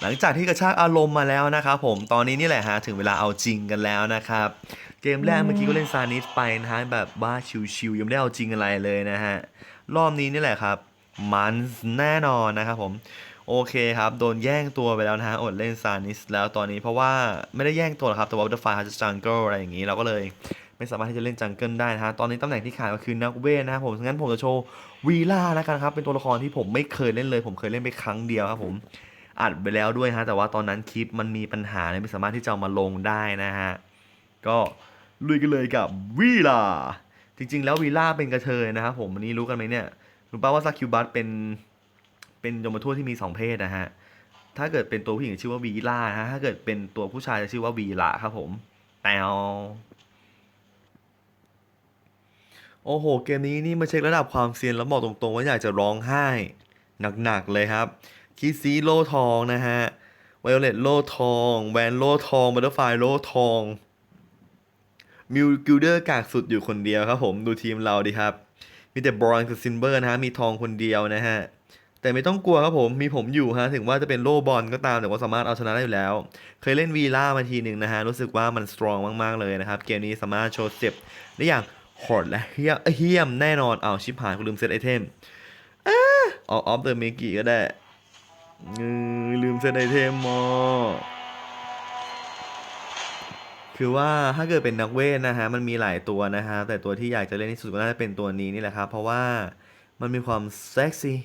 หลังจากที่กระชากอารมณ์มาแล้วนะครับผมตอนนี้นี่แหละฮะถึงเวลาเอาจริงกันแล้วนะครับ เกมแรกเมื่อกี้ก็เล่นซานิสไปนะฮะแบบบ้าชิวๆยังไม่ได้เอาจริงอะไรเลยนะฮะรอบนี้นี่แหละครับ มันแน่นอนนะครับผมโอเคครับ โดนแย่งตัวไปแล้วนะฮะ อดเล่นซานิสแล้วตอนนี้เพราะว่าไม่ได้แย่งตัวหรอกครับ แต่ว่าบัตเตอร์ไฟเขาจะจังเกิลอะไรอย่างนี้ เราก็เลย ไม่สามารถที่จะเล่นจังเกิลได้นะฮะตอนนี้ตำแหน่งที่ขาดก็คือนักเวทนะครับผมงั้นผมจะโชว์วีล่าแล้วกันครับเป็นตัวละครที่ผมไม่เคยเล่นเลย ผมเคยเล่นไปครั้งเดียวครับผมอัดไปแล้วด้วยฮะแต่ว่าตอนนั้นคลิปมันมีปัญหาเลยไม่สามารถที่จะมาลงได้นะฮะก็ลุยกันเลยกับวีล่าจริง ๆ แล้ววีล่าเป็นกระเทยนะครับผมวันนี้รู้กันไหมเนี่ยรู้ป่าว่าซาคิวบัสเป็นเป็นยมทูตที่มีสองเพศนะฮะถ้าเกิดเป็นตัวผู้หญิงชื่อว่าวีล่านะฮะถ้าเกิดเป็นตัวผู้ชายจะชื่อว่าวีละครับผมแปว โอ้โห เกมนี้นี่มาเช็คระดับความเซียนแล้วบอกตรงๆว่าอยากจะร้องไห้หนักๆเลยครับ คิซีโลทองนะฮะไวโอเลตโลทอง แวนโลทองบัตเตอร์ไฟโลทอง มิวกิลเดอร์กากสุดอยู่คนเดียวครับผมดูทีมเราดิครับ มีแต่บรอนกับซินเบอร์นะฮะ มีทองคนเดียวนะฮะ แต่ไม่ต้องกลัวครับผม มีผมอยู่ฮะ ถึงว่าจะเป็นโลบอลก็ตาม แต่ว่าสามารถเอาชนะได้อยู่แล้ว เคยเล่นวีล่ามาทีหนึ่งนะฮะ รู้สึกว่ามันสตรองมาก ๆ เลยนะครับ เกมนี้สามารถโชว์เต็ปได้อย่าง โหดและเฮี้ยเฮี้ยมแน่นอนเอาชิบหายกูลืมเซตไอเทมอ่าออฟเดอะเมกิก็ได้เออลืมเซตไอเทมมอคือว่าถ้าเกิดเป็นนักเวทนะฮะมันมีหลายตัวนะฮะแต่ตัวที่อยากจะเล่นที่สุดก็น่าจะเป็นตัวนี้นี่แหละครับ เพราะว่ามันมีความเซ็กซี่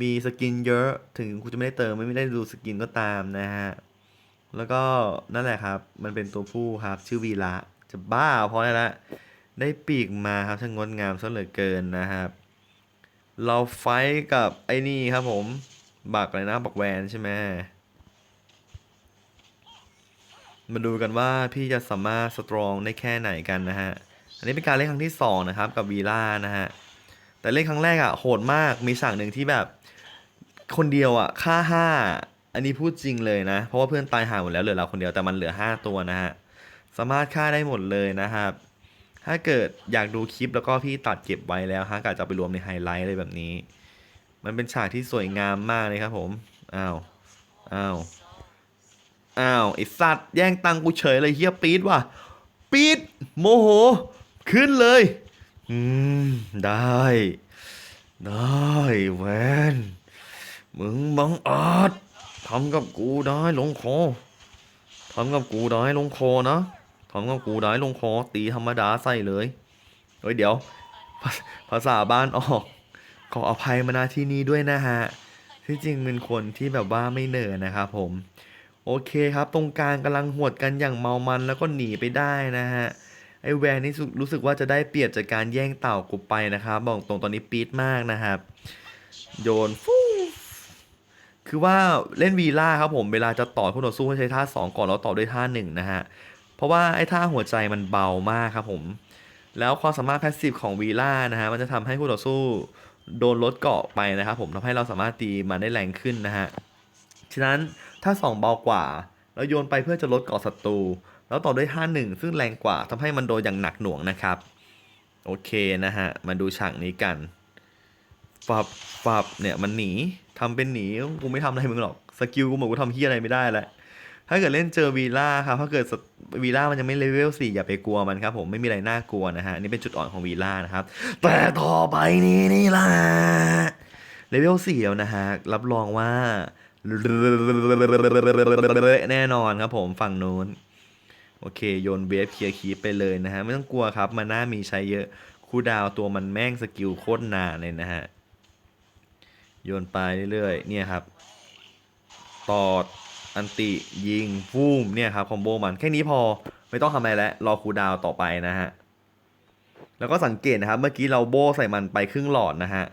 มีสกินเยอะถึงกูจะไม่ได้เติมไม่ได้ดูสกินก็ตามนะฮะแล้วก็นั่นแหละครับ มันเป็นตัวผู้ครับ ชื่อวีระจะบ้าพราะอะไรละ ได้ปีกมาครับช่างงดงามซะเหลือเกินนะครับ เราไฟกับไอ้นี่ครับผม บักอะไรนะบักแวนใช่ไหมมาดูกันว่าพี่จะสามารถสตรองได้แค่ไหนกันนะฮะ อันนี้เป็นการเล่นครั้งที่สองนะครับ กับวีล่านะฮะ แต่เล่นครั้งแรกอะโหดมากมีฉากหนึ่งที่แบบ คนเดียวอะฆ่าห้าอันนี้พูดจริงเลยนะ เพราะว่าเพื่อนตายห่าหมดแล้วเหลือเราคนเดียวแต่มันเหลือห้าตัวนะฮะ สามารถฆ่าได้หมดเลยนะครับ ถ้าเกิดอยากดูคลิปแล้วก็พี่ตัดเก็บไว้แล้วฮะกะจะไปรวมในไฮไลท์อะไรแบบนี้ มันเป็นฉากที่สวยงามมากเลยครับผม อ้าว อ้าว อ้าวไอสัตว์แย่งตังกูเฉยเลยเฮียปี๊ดว่ะ ปี๊ดโมโห ขึ้นเลย อืม ได้ ได้แวนมึงบังอาจทำกับกูได้ลงคอทำกับกูได้ลงคอนะ ทำกับกูได้ลงคอตีธรรมดาใส่เลย เฮ้ยเดี๋ยวภาภาษาบ้านออก ขออภัยมาณที่นี้ด้วยนะฮะ ที่จริงเป็นคนที่แบบว่าไม่เหนื่อนะครับผม โอเคครับ ตรงกลางกำลังหวดกันอย่างเมามันแล้วก็หนีไปได้นะฮะ ไอแวนนี่รู้รู้สึกว่าจะได้เปรียบจากการแย่งเต่ากูไปนะครับบอกตรงตอนนี้ปี๊ดมากนะครับ โยนฟูคือว่าเล่นวีล่าครับผมเวลาจะต่อคู่ต่อสู้ให้ใช้ท่า 2 ก่อนแล้วต่อด้วยท่า1นะฮะ เพราะว่าไอ้ท่าหัวใจมันเบามากครับผม แล้วความสามารถแพสซีฟของวีล่านะฮะมันจะทำให้คู่ต่อสู้โดนลดเกาะไปนะครับผมทำให้เราสามารถตีมันได้แรงขึ้นนะฮะ ฉะนั้นถ้า 2 เบากว่า แล้วโยนไปเพื่อจะลดเกาะศัตรู แล้วต่อด้วยท่าหนึ่งซึ่งแรงกว่าทำให้มันโดนอย่างหนักหน่วงนะครับ โอเคนะฮะ มาดูฉากนี้กันฟับฟับเนี่ยมันหนีทำเป็นหนีกูไม่ทำอะไรมึงหรอก สกิลกูบอกกูทำเฮียอะไรไม่ได้แล้ว ถ้าเกิดเล่นเจอวีล่าครับถ้าเกิดวีล่ามันยังไม่เลเวลสี่อย่าไปกลัวมันครับผมไม่มีอะไรน่ากลัวนะฮะนี่เป็นจุดอ่อนของวีล่านะครับ แต่ต่อไปนี้นี่แหละเลเวลสี่แล้วนะฮะรับรองว่าแน่นอนครับผมฝั่งนู้นโอเค โยนเวฟเคลียร์คีปไปเลยนะฮะ ไม่ต้องกลัวครับมันน่ามีใช้เยอะ คูลดาวตัวมันแม่งสกิลโคตรนานเลยนะฮะ โยนไปเรื่อยๆ เนี่ยครับ ตอด อันติยิงฟูมเนี่ยครับคอมโบมันแค่นี้พอไม่ต้องทำอะไรแล้วรอคูดาวต่อไปนะฮะแล้วก็สังเกตนะครับเมื่อกี้เราโบใส่มันไปครึ่งหลอดนะฮะ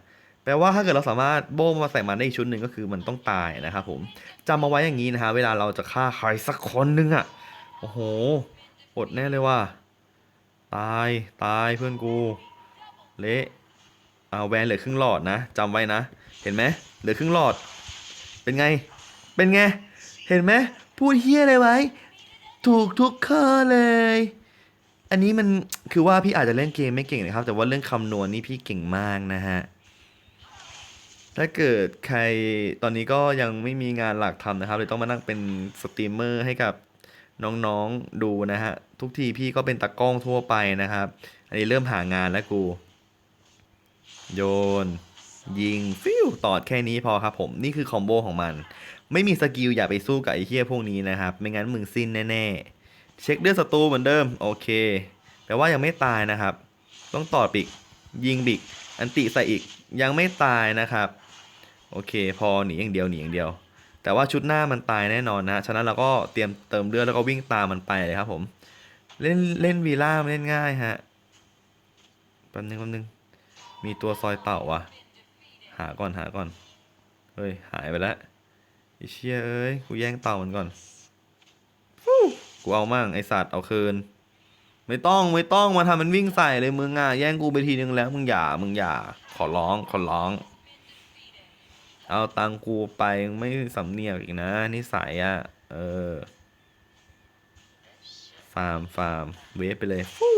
แปลว่าถ้าเกิดเราสามารถโบมาใส่มันได้อีกชุดหนึ่งก็คือมันต้องตายนะครับผมจำมาไว้อย่างนี้นะฮะเวลาเราจะฆ่าใครสักคนหนึงอะ่ะโอ้โหอดแน่เลยว่า ตายตายเพื่อนกูเละเอาแวนเหลือครึ่งหลอดนะจำไว้นะ เห็นไหมเหลือครึ่งหลอด เป็นไง เป็นไง เห็นไหมพูดเฮี้ยอะไรไว้ ถูกทุกข้อเลย อันนี้มันคือว่าพี่อาจจะเล่นเกมไม่เก่งนะครับ แต่ว่าเรื่องคำนวณนี่พี่เก่งมากนะฮะถ้าเกิดใครตอนนี้ก็ยังไม่มีงานหลักทำนะครับเลยต้องมานั่งเป็นสตรีมเมอร์ให้กับน้องๆดูนะฮะ ทุกทีพี่ก็เป็นตากล้องทั่วไปนะครับ อันนี้เริ่มหางานแล้วกู โยน ยิง ฟิวตอดแค่นี้พอครับผม นี่คือคอมโบของมัน ไม่มีสกิลอย่าไปสู้กับไอ้เหี้ยพวกนี้นะครับ ไม่งั้นมึงสิ้นแน่ๆ เช็คเลือดศัตรูเหมือนเดิม โอเค แต่ว่ายังไม่ตายนะครับ ต้องต่อปิก ยิงบิก อันติใส่อีก ยังไม่ตายนะครับ โอเค พอหนีอย่างเดียวหนีอย่างเดียว แต่ว่าชุดหน้ามันตายแน่นอนนะฉะนั้นเราก็เตรียมเติมเลือดแล้วก็วิ่งตามมันไปเลยครับผม เล่นเล่นวีล่ามันเล่นง่ายฮะแป๊บนึงแป๊บนึง มีตัวซอยเต่าว่ะ หาก่อนหาก่อน เฮ้ย หายไปแล้ว อ้เชี่ยเอ้ย กูแย่งเต่ามันก่อน กูเอามั่งไอสัตว์เอาคืน ไม่ต้องไม่ต้องมาทำมันวิ่งใส่เลยมึงอะแย่งกูไปทีนึงแล้วมึงอย่ามึงอย่า ขอร้องขอร้อง เอาตังกูไปไม่สำเนียกอีกนะนิสัยอะ เออ ฟาร์มฟาร์มเวฟไปเลยฟู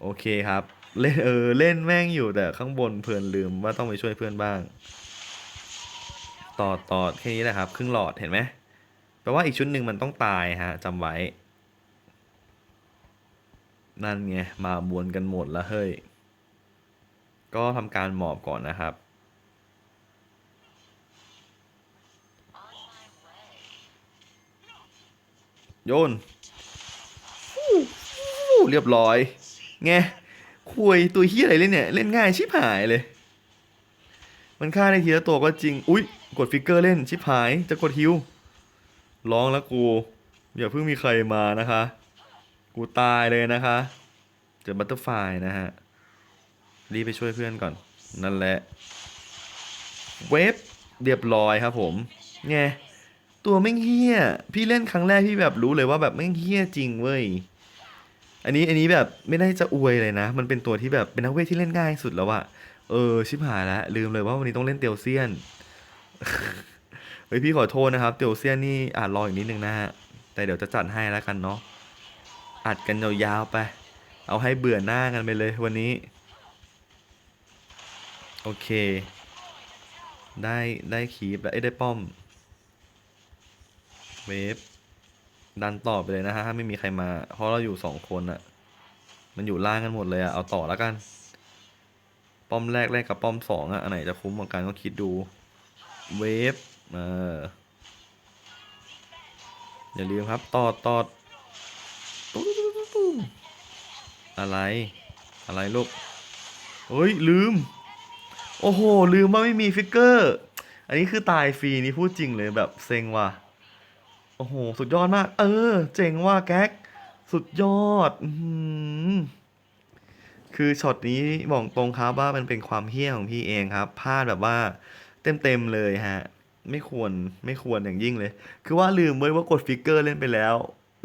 โอเคครับ เล่นเออเล่นแม่งอยู่แต่ข้างบนเพลินลืมว่าต้องไปช่วยเพื่อนบ้าง ต่อต่อแค่นี้แหละครับ ครึ่งหลอดเห็นไหมแปลว่าอีกชุดหนึ่งมันต้องตายฮะจำไว้ นั่นไง มาบวนกันหมดแล้วเฮ้ย ก็ทำการหมอบก่อนนะครับ โยน เรียบร้อย ไง คุยตัวเฮียอะไรเล่นเนี่ย เล่นง่ายชิบหายเลย มันฆ่าได้ทีละตัวก็จริง อุ๊ย กดฟิกเกอร์เล่นชิบหายจะกดฮิวร้องแล้วกูอย่าเพิ่งมีใครมานะคะ กูตายเลยนะคะเจอบัตเตอร์ไฟนะฮะรีบไปช่วยเพื่อนก่อน นั่นแหละ เวฟเรียบร้อยครับผมไงตัวแม่งเฮี้ย พี่เล่นครั้งแรกพี่แบบรู้เลยว่าแบบแม่งเฮี้ยจริงเว้ย อันนี้อันนี้แบบไม่ได้จะอวยเลยนะ มันเป็นตัวที่แบบเป็นนักเวทที่เล่นง่ายสุดแล้วอะเออชิบหายแล้วลืมเลยว่าวันนี้ต้องเล่นเตียวเซียน เฮ้ยพี่ขอโทษนะครับเตียวเซียนนี่อาจรออีกนิดนึงนะฮะ แต่เดี๋ยวจะจัดให้แล้วกันเนาะ อัดกันยาวๆไป เอาให้เบื่อหน้ากันไปเลยวันนี้ โอเค ได้ได้คีบแล้วได้ป้อม เวฟ ดันต่อไปเลยนะฮะถ้าไม่มีใครมา เพราะเราอยู่สองคนอะมันอยู่ล่างกันหมดเลยอะเอาต่อแล้วกัน ป้อมแรกแรกกับป้อมสองอะอันไหนจะคุ้มกว่ากันก็คิดดู เวฟเอออย่าลืมครับ ตอดตอดตุ๊ดตุ๊ดตุ๊ดตุ๊ดอะไร อะไรลูกเฮ้ย ลืม โอ้โห ลืมว่าไม่มีฟิกเกอร์ อันนี้คือตายฟรีนี่พูดจริงเลยแบบเซ็งว่ะ โอ้โห สุดยอดมาก เออ เจ๋งว่าแก๊ก สุดยอดอคือช็อตนี้บอกตรงครับว่ามันเป็นความเฮี้ยของพี่เองครับ พลาดแบบว่า เต็มๆเลยฮะ ไม่ควรไม่ควรอย่างยิ่งเลย คือว่าลืมไว้ว่ากดฟิกเกอร์เล่นไปแล้ว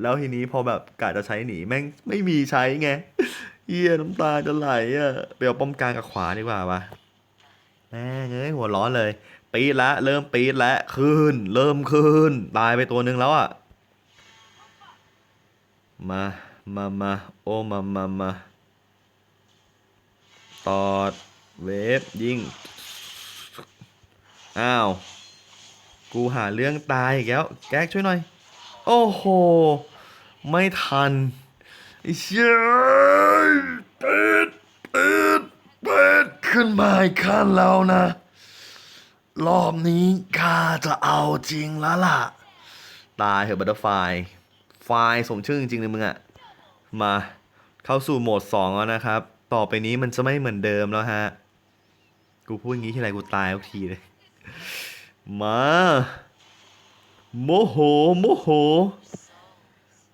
แล้วทีนี้พอแบบกะจะใช้หนีแม่งไม่มีใช้ไงเฮียน้ำตาจะไหลอะไปเอาป้อมกลางกับขวาดีกว่าวะแม่เอ้ยหัวร้อนเลย ปีดละเริ่มปีดละคืนเริ่มคืนตายไปตัวหนึ่งแล้วอะมามามาโอ้มามามาตอดเวฟยิง อ้าว กูหาเรื่องตายอีกแล้ว แก๊กช่วยหน่อย โอ้โห ไม่ทันไอ้เชี่ยปิดปิดปิดขึ้นมาอีกขั้นแล้วนะ รอบนี้ข้าจะเอาจริงแล้วล่ะ ตายเหอะบัตเตอร์ไฟไฟสมชื่อจริงๆเลยมึงอะมาเข้าสู่โหมด 2 แล้วนะครับ ต่อไปนี้มันจะไม่เหมือนเดิมแล้วฮะ กูพูดอย่างนี้ทีไรกูตายทุกทีเลย มา โมโห โมโห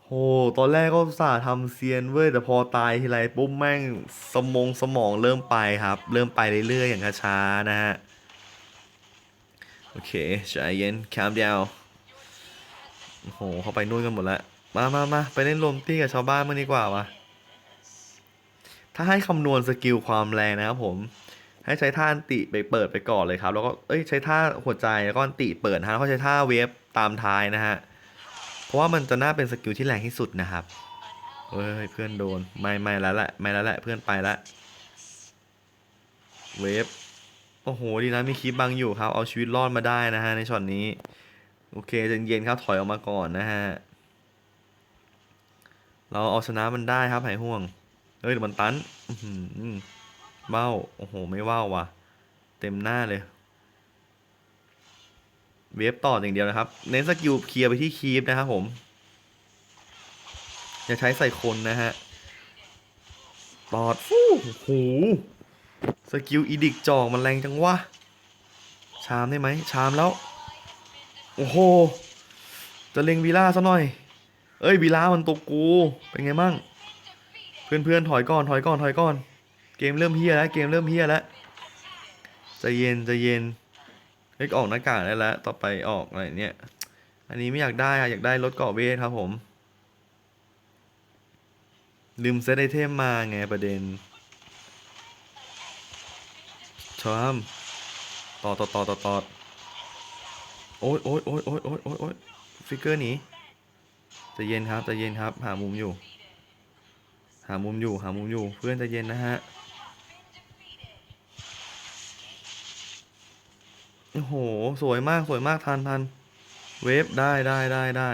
โห ตอนแรกก็สาทำเซียนเว้ย แต่พอตายทีไรปุ๊บแม่งสมองสมองเริ่มไปครับ เริ่มไปเรื่อยๆ อย่างช้าๆนะฮะ โอเคใจเย็น calm down โอ้โห เขาไปนู่นกันหมดแล้ว มามามาไปเล่นลมตี้กับชาวบ้านมันดีกว่าวะถ้าให้คำนวณสกิลความแรงนะครับผม ให้ใช้ท่าอันติไปเปิดไปก่อนเลยครับ แล้วก็เอ้ยใช้ท่าหัวใจแล้วก็อันติเปิดฮะแล้วก็ใช้ท่าเวฟตามท้ายนะฮะเพราะว่ามันจะน่าเป็นสกิลที่แรงที่สุดนะครับเฮ้ยเพื่อนโดนไม่ไม่แล้วแหละไม่แล้วแหละเพื่อนไปล้วเวฟโอ้โหดีนะมีคลิปบังอยู่ครับ เอาชีวิตรอดมาได้นะฮะในช็อตนี้ โอเคเย็นๆครับถอยออกมาก่อนนะฮะเราเอาชนะมันได้ครับหายห่วงเฮ้ยมันตันอื เบ้า โอ้โห ไม่เบ้าว่ะ เต็มหน้าเลย เวฟต่ออย่างเดียวนะครับ เน้นสกิลเคลียร์ไปที่คีฟนะครับผมอย่าใช้ใส่คนนะฮะ ตอดฟู่โอ้โหสกิลอีดิกจอกมันแรงจังวะ ชามได้ไหม ชามแล้ว โอ้โห จะเล็งวีล่าซะหน่อย เอ้ยวีล่ามันตัวกู เป็นไงมั่งเพื่อนเพื่อนๆถอยก่อน ถอยก่อน ถอยก่อน เกมเริ่มเฮียแล้วเกมเริ่มเฮียแล้วใจเย็นใจเย็นเฮ้ยออกหน้ากากได้แล้ว ต่อไปออกอะไรเนี่ย อันนี้ไม่อยากได้อะอยากได้รถเกาะเวทครับผม ลืมเซตไอเทมมาไงประเด็นชามต่อต่อต่อต่อต่อโอ๊ยโอ๊ยโอ๊ยโอ๊ยโอ๊ยโอ๊ยโอ๊ยฟิกเกอร์หนีจะเย็นครับจะเย็นครับ หามุมอยู่ หามุมอยู่ หามุมอยู่ เพื่อนจะเย็นนะฮะ โอ้โห สวยมากสวยมากทันทันเวฟได้ได้ได้ได้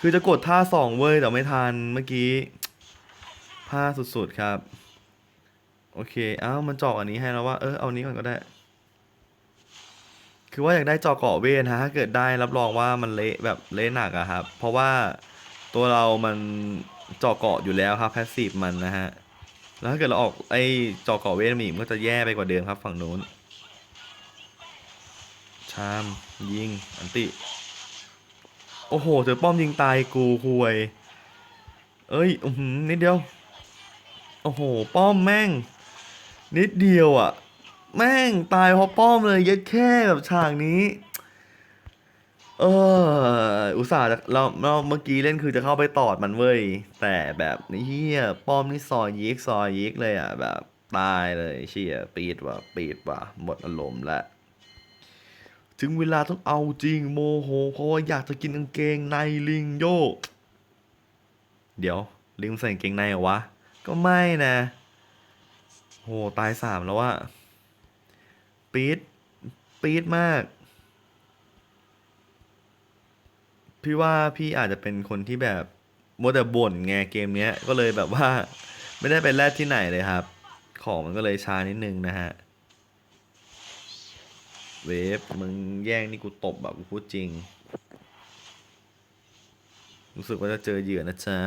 คือจะกดท่าสองเว้ยแต่ไม่ทันเมื่อกี้พลาดสุดๆครับ โอเค เอ้ามันเจาะอันนี้ให้แล้วว่า เออเอานี้ก่อนก็ได้ คือว่าอยากได้เจาะเกาะเวทนะถ้าเกิดได้รับรองว่ามันเละแบบเละหนักอะครับ เพราะว่าตัวเรามันเจาะเกาะอยู่แล้วครับแพสซีฟมันนะฮะ แล้วถ้าเกิดเราออกไอ้เจาะเกาะเวทมาอีกมันก็จะแย่ไปกว่าเดิมครับฝั่งนู้น ชาม ยิง อันติ โอ้โหเจอป้อมยิงตายกูห่วย เอ้ยอือหือนิดเดียว โอ้โห ป้อมแม่ง นิดเดียวอะ่ะ แม่งตายเพราะป้อมเลยย็ดแค่แบบฉากนี้ เออ อุตส่าห์เราเราเมื่อกี้เล่นคือจะเข้าไปตอดมันเว้ย แต่แบบนี่เฮียป้อมนี่ซอยยิกซอยยิกเลยอะแบบตายเลยเชี่ยปีดว่ะปีดว่ะหมดอารมณ์ละ ถึงเวลาต้องเอาจริงโมโหเพราะว่าอยากจะกินกางเกงในลิงโยก เดี๋ยว ลิงใส่กางเกงในเหรอวะ ก็ไม่นะ โหตายสามแล้วอะปี๊ดปี๊ดมาก พี่ว่าพี่อาจจะเป็นคนที่แบบมัวแต่บ่นไงเกมเนี้ยก็เลยแบบว่า ไม่ได้ไปแลดที่ไหนเลยครับ ของมันก็เลยช้านิดนึงนะฮะ เวฟมึงแย่งนี่กูตบแบบกูพูดจริง รู้สึกว่าจะเจอเหยื่อนะจ๊ะ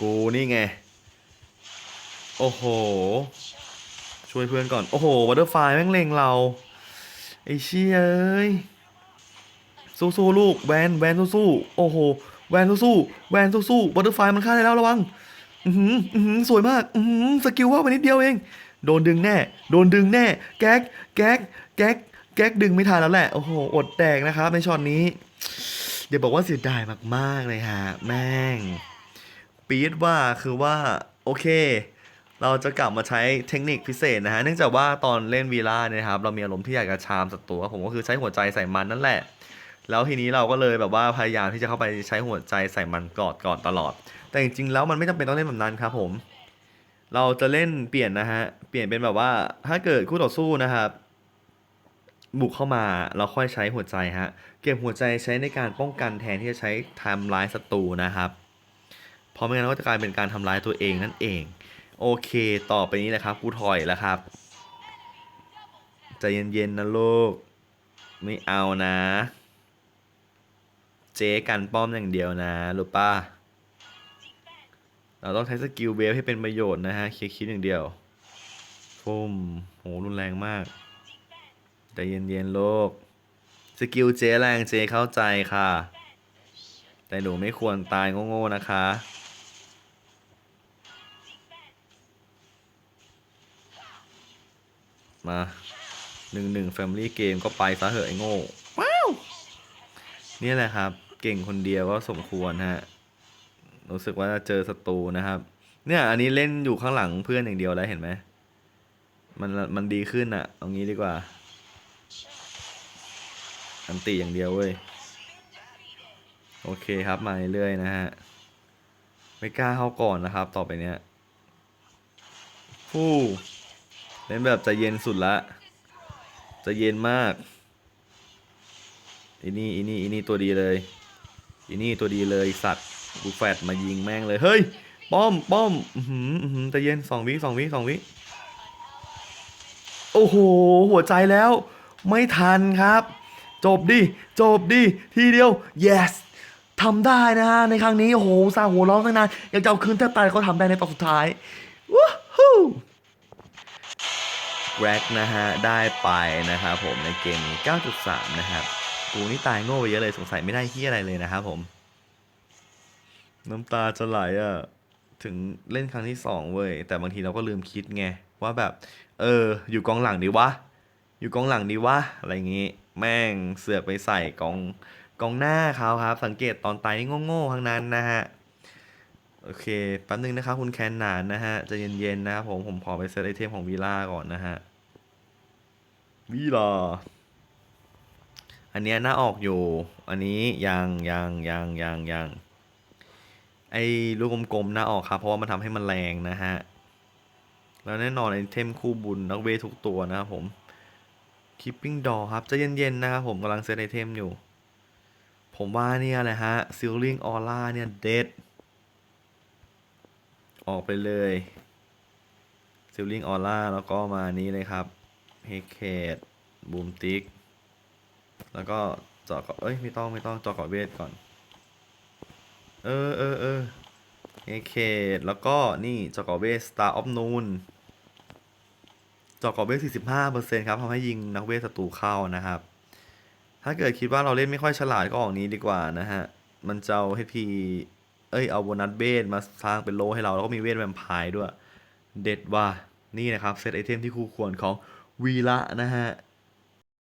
กูนี่ไง โอ้โห ช่วยเพื่อนก่อน โอ้โหวัตเตอร์ไฟแม่งเลงเรา ไอ้เชี่ยเอ้ย สู้ๆลูก แวนแวนสู้ๆ โอ้โห แวนสู้ๆ แวนสู้ๆวัตเตอร์ไฟมันฆ่าได้แล้วระวัง อือหือ อือหือ สวยมาก อือหือ สกิลว่าไปนิดเดียวเอง โดนดึงแน่ โดนดึงแน่ แก๊ก แก๊ก แก๊ก แก๊กดึงไม่ทันแล้วแหละ โอ้โห อดแดกนะครับในช็อตนี้ เดี๋ยวบอกว่าเสียดายมากๆเลยฮะ แม่ง ปี๊ดว่าคือว่า โอเค เราจะกลับมาใช้เทคนิคพิเศษนะฮะ เนื่องจากว่าตอนเล่นวีล่าเนี่ยครับ เรามีอารมณ์ที่อยากจะชามศัตรูผมก็คือใช้หัวใจใส่มันนั่นแหละ แล้วทีนี้เราก็เลยแบบว่าพยายามที่จะเข้าไปใช้หัวใจใส่มันกอดก่อนตลอด แต่จริงๆแล้วมันไม่จำเป็นต้องเล่นแบบนั้นครับผม เราจะเล่นเปลี่ยนนะฮะ เปลี่ยนเป็นแบบว่า ถ้าเกิดคู่ต่อสู้นะครับ บุกเข้ามาเราค่อยใช้หัวใจฮะ เก็บหัวใจใช้ในการป้องกันแทนที่จะใช้ทำร้ายศัตรูนะครับ เพราะไม่งั้นก็จะกลายเป็นการทำร้ายตัวเองนั่นเอง โอเค ต่อไปนี้นะครับกูถอยแล้วครับใจเย็นๆนะลูก ไม่เอานะ เจ๊กันป้อมอย่างเดียวนะรู้ป่ะ เราต้องใช้สกิลเวฟให้เป็นประโยชน์นะฮะเคลียร์คิดอย่างเดียวฟุ่มโหรุนแรงมากใจเย็นๆโลก สกิลเจแรงเจเข้าใจค่ะ แต่หนูไม่ควรตายโง่ๆนะคะมาหนึ่งหนึ่งแฟมิลี่เกมก็ไปซะเหอะไอ้โง่ว้าวนี่แหละครับ เก่งคนเดียวก็สมควรฮะ รู้สึกว่าเจอศัตรูนะครับ เนี่ย อันนี้เล่นอยู่ข้างหลังเพื่อนอย่างเดียวแล้วเห็นไหมมันมันดีขึ้นอะเอางี้ดีกว่า อันตีอย่างเดียวเว้ย โอเคครับมาเรื่อยๆนะฮะ ไม่กล้าเข้าก่อนนะครับ ต่อไปเนี้ยฟู่เล่นแบบใจเย็นสุดละใจเย็นมากอีนี่อีนี่อีนี่ตัวดีเลยอีนี่ตัวดีเลยสัตว์ กูแฟดมายิงแม่งเลยเฮ้ยป้อมป้อมอือหืออื้อหือใจเย็นสองวิสองวิสองวิโอ้โห หัวใจแล้ว ไม่ทันครับ จบดิจบดิทีเดียว yes ทำได้นะฮะในครั้งนี้โอ้โหสาวหัวร้องตั้งนานอยากจะเอาคืนแทบตายเขาทำได้ในตอนสุดท้ายว้าฮู้แร็กนะฮะ ได้ไปนะครับผมในเกมนี้ 9.3 นะครับกูนี่ตายโง่ไปเยอะเลยสงสัยไม่ได้ที่อะไรเลยนะครับผม น้ำตาจะไหลอะ ถึงเล่นครั้งที่สองเว้ย แต่บางทีเราก็ลืมคิดไง ว่าแบบ เออ อยู่กองหลังดีวะ อยู่กองหลังดีวะ อะไรอย่างงี้ แม่งเสือกไปใส่กองกองหน้าเขาครับ สังเกตตอนตายนี่โง่ๆทั้งนั้นนะฮะ โอเค แป๊บนึงนะครับคุณแคนนานนะฮะจะเย็นๆนะครับผม ผมขอไปเซตไอเทมของวีล่าก่อนนะฮะ วีล่าอันเนี้ยหน้าออกอยู่ อันนี้ยังยังยังยังยัง ไอ้ลูกกลมๆหน้าออกครับ เพราะว่ามันทำให้มันแรงนะฮะ แล้วแน่นอนไอเทมคู่บุญนักเวททุกตัวนะครับผม Keeping Door ครับจะเย็นๆนะครับผมกำลังเซตไอเทมอยู่ ผมว่าเนี่ยแหละฮะ Sealing Aura เนี่ยเด็ดออกไปเลย Sealing Aura แล้วก็มานี้เลยครับ h e c a d Boom Tick แล้วก็เจาะเกเอ้ยไม่ต้องไม่ต้องเจาะเกาะเวทก่อน เออเออเออ h e c a d แล้วก็นี่เจาะเกาะเวท Star of Noon เจาะเกาะเวท45%ครับทำให้ยิงนักเวทศัตรูเข้านะครับ ถ้าเกิดคิดว่าเราเล่นไม่ค่อยฉลาดก็ออกนี้ดีกว่านะฮะ มันจะเอา HP เอ้ยเอาโบนัสเบสมาสร้างเป็นโลให้เรา แล้วก็มีเวทแวมไพร์ด้วย เด็ดว่ะนี่นะครับเซตไอเทมที่คู่ควรของวีละนะฮะ